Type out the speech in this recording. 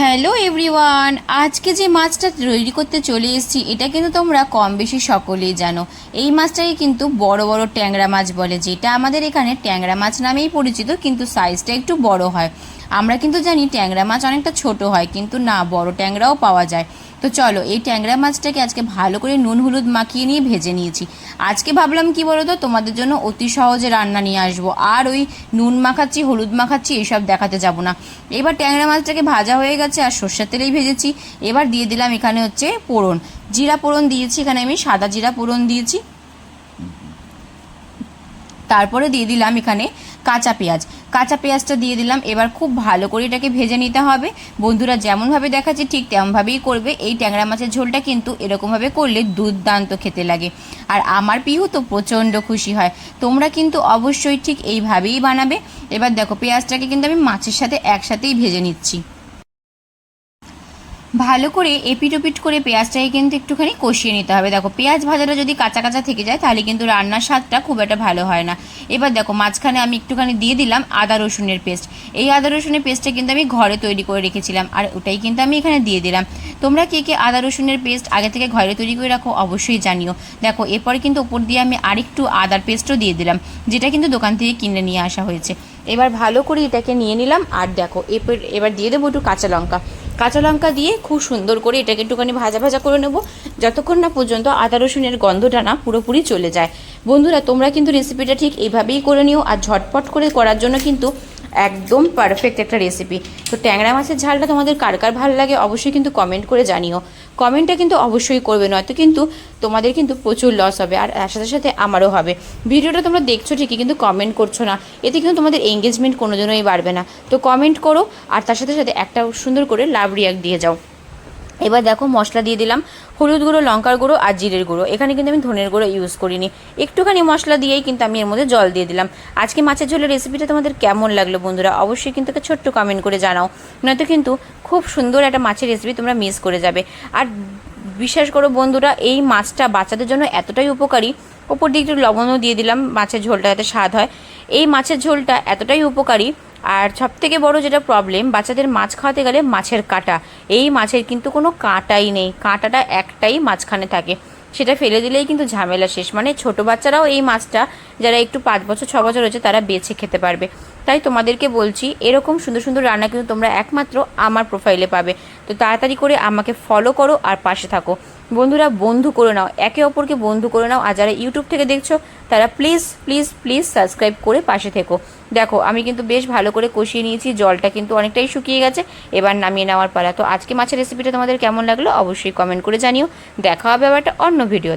Hello everyone, আজকে যে মাছটা তৈরি করতে চলে এসেছি, এটা কিন্তু তোমরা কম বেশি সকলেই জানো। এই মাছটাকে কিন্তু বড় বড় ট্যাংরা মাছ বলে, যেটা আমাদের এখানে ট্যাংরা মাছ নামেই পরিচিত, কিন্তু সাইজটা একটু বড় হয়। আমরা কিন্তু জানি ট্যাংরা মাছ অনেকটা ছোট হয়, কিন্তু না, বড় ট্যাংরাও পাওয়া যায়। তো চলো, এই ট্যাংরা মাছটাকে আজকে ভালো করে নুন হলুদ মাখিয়ে নিয়ে ভেজে নিয়েছি। আজকে ভাবলাম কি বলো তো তোমাদের জন্য অতি সহজে রান্না নিয়ে আসব। আর ওই নুন মাখাচ্ছি, হলুদ মাখাচ্ছি এইসব দেখাতে যাব না। এবার ট্যাংরা মাছটাকে ভাজা হয়ে গেছে, আর সর্ষের তেলেই ভেজেছি। এবার দিয়ে দিলাম এখানে হচ্ছে পোড়ন জিরা পোড়ন দিয়েছি, এখানে আমি সাদা জিরা পোড়ন দিয়েছি। তারপরে দিয়ে দিলাম এখানে কাঁচা পেঁয়াজ। কাঁচা পেঁয়াজটা দিয়ে দিলাম। এবার খুব ভালো করে এটাকে ভেজে নিতে হবে। বন্ধুরা যেমনভাবে দেখাচ্ছে ঠিক তেমনভাবেই করবে। এই ট্যাংরা মাছের ঝোলটা কিন্তু এরকমভাবে করলে দুর্দান্ত খেতে লাগে। আর আমার পিহু তো প্রচণ্ড খুশি হয়। তোমরা কিন্তু অবশ্যই ঠিক এইভাবেই বানাবে। এবার দেখো পেঁয়াজটাকে কিন্তু আমি মাছের সাথে একসাথেই ভেজে নিচ্ছি। ভালো করে এপিট ওপিট করে পেঁয়াজটাকে কিন্তু একটুখানি কষিয়ে নিতে হবে। দেখো, পেঁয়াজ ভাজাটা যদি কাঁচা কাঁচা থেকে যায়, তাহলে কিন্তু রান্নার স্বাদটা খুব একটা ভালো হয় না। এবার দেখো, মাঝখানে আমি একটুখানি দিয়ে দিলাম আদা রসুনের পেস্ট। এই আদা রসুনের পেস্টটা কিন্তু আমি ঘরে তৈরি করে রেখেছিলাম, আর ওটাই কিন্তু আমি এখানে দিয়ে দিলাম। তোমরা কে কে আদা রসুনের পেস্ট আগে থেকে ঘরে তৈরি করে রাখো অবশ্যই জানিও। দেখো, এরপরে কিন্তু ওপর দিয়ে আমি আরেকটু আদার পেস্টও দিয়ে দিলাম, যেটা কিন্তু দোকান থেকে কিনে নিয়ে আসা হয়েছে। এবার ভালো করে এটাকে নিয়ে নিলাম, আর দেখো এবার দিয়ে দেবো একটু কাঁচা লঙ্কা। কাঁচা লঙ্কা দিয়ে খুব সুন্দর করে এটাকে একটুখানি ভাজা ভাজা করে নেব। যতক্ষণ না পর্যন্ত আদা রসুনের গন্ধটা না পুরোপুরি চলে যায়। বন্ধুরা, তোমরা কিন্তু রেসিপিটা ঠিক এইভাবেই করে নিও আর ঝটপট করে করার জন্য কিন্তু একদম পারফেক্ট একটা রেসিপি তো ট্যাংরা মাছের ঝালটা তোমাদের কার কার ভালো লাগে অবশ্যই কিন্তু কমেন্ট করে জানিও। কমেন্টটা কিন্তু অবশ্যই করবে, নয়তো কিন্তু তোমাদের কিন্তু প্রচুর লস হবে আর তার সাথে সাথে আমারও হবে। ভিডিওটা তোমরা দেখছ ঠিকই, কিন্তু কমেন্ট করছ না। এতে কিন্তু তোমাদের এঙ্গেজমেন্ট কোনো জন্যই বাড়বে না। তো কমেন্ট করো আর তার সাথে সাথে একটা সুন্দর করে লাভ রিয়াক্ট দিয়ে যাও। এবার দেখো মশলা দিয়ে দিলাম হলুদ গুঁড়ো, লঙ্কার গুঁড়ো আর জিরের গুঁড়ো। এখানে কিন্তু আমি ধনের গুঁড়ো ইউজ করিনি। একটুখানি মশলা দিয়েই কিন্তু আমি এর মধ্যে জল দিয়ে দিলাম। আজকে মাছের ঝোলের রেসিপিটা তোমাদের কেমন লাগল বন্ধুরা? অবশ্যই কিন্তু একটা ছোট্ট কমেন্ট করে জানাও। নয়তো কিন্তু খুব সুন্দর একটা মাছের রেসিপি তোমরা মিস করে যাবে। আর বিশ্বাস করো বন্ধুরা, এই মাছটা বাচ্চাদের জন্য এতটাই উপকারী। ওপর দিয়ে একটু লবণও দিয়ে দিলাম, মাছের ঝোলটা যাতে স্বাদ হয়। এই মাছের ঝোলটা এতটাই উপকারী আর সব থেকে বড় যেটা প্রবলেম বাচ্চাদের মাছ খাওয়াতে গেলে মাছের কাঁটা। এই মাছের কিন্তু কোনো কাঁটাই নেই। কাঁটাটা একটাই মাঝখানে থাকে। সেটা ফেলে দিলেই কিন্তু ঝামেলা শেষ। মানে ছোট বাচ্চারাও এই মাছটা, যারা একটু পাঁচ বছর, ছ বছর হয়েছে তারা বেছে খেতে পারবে। তাই তোমাদেরকে বলছি, এরকম সুন্দর সুন্দর রান্না কিন্তু তোমরা একমাত্র আমার প্রোফাইলে পাবে। তো তাড়াতাড়ি করে আমাকে ফলো করো আর পাশে থাকো। বন্ধুরা বন্ধু করে নাও, একে অপরকে বন্ধু করে নাও, আর যারা ইউটিউব থেকে দেখছ, তারা প্লিজ প্লিজ প্লিজ সাবস্ক্রাইব করে পাশে থেকো। দেখো, আমি কিন্তু বেশ ভালো করে কষিয়ে নিয়েছি, জলটা কিন্তু অনেকটাই শুকিয়ে গেছে, এবার নামিয়ে নেওয়ার পালা। তো আজকে মাছের রেসিপিটা তোমাদের কেমন লাগল, অবশ্যই কমেন্ট করে জানিও। দেখা হবে আবার একটা অন্য ভিডিও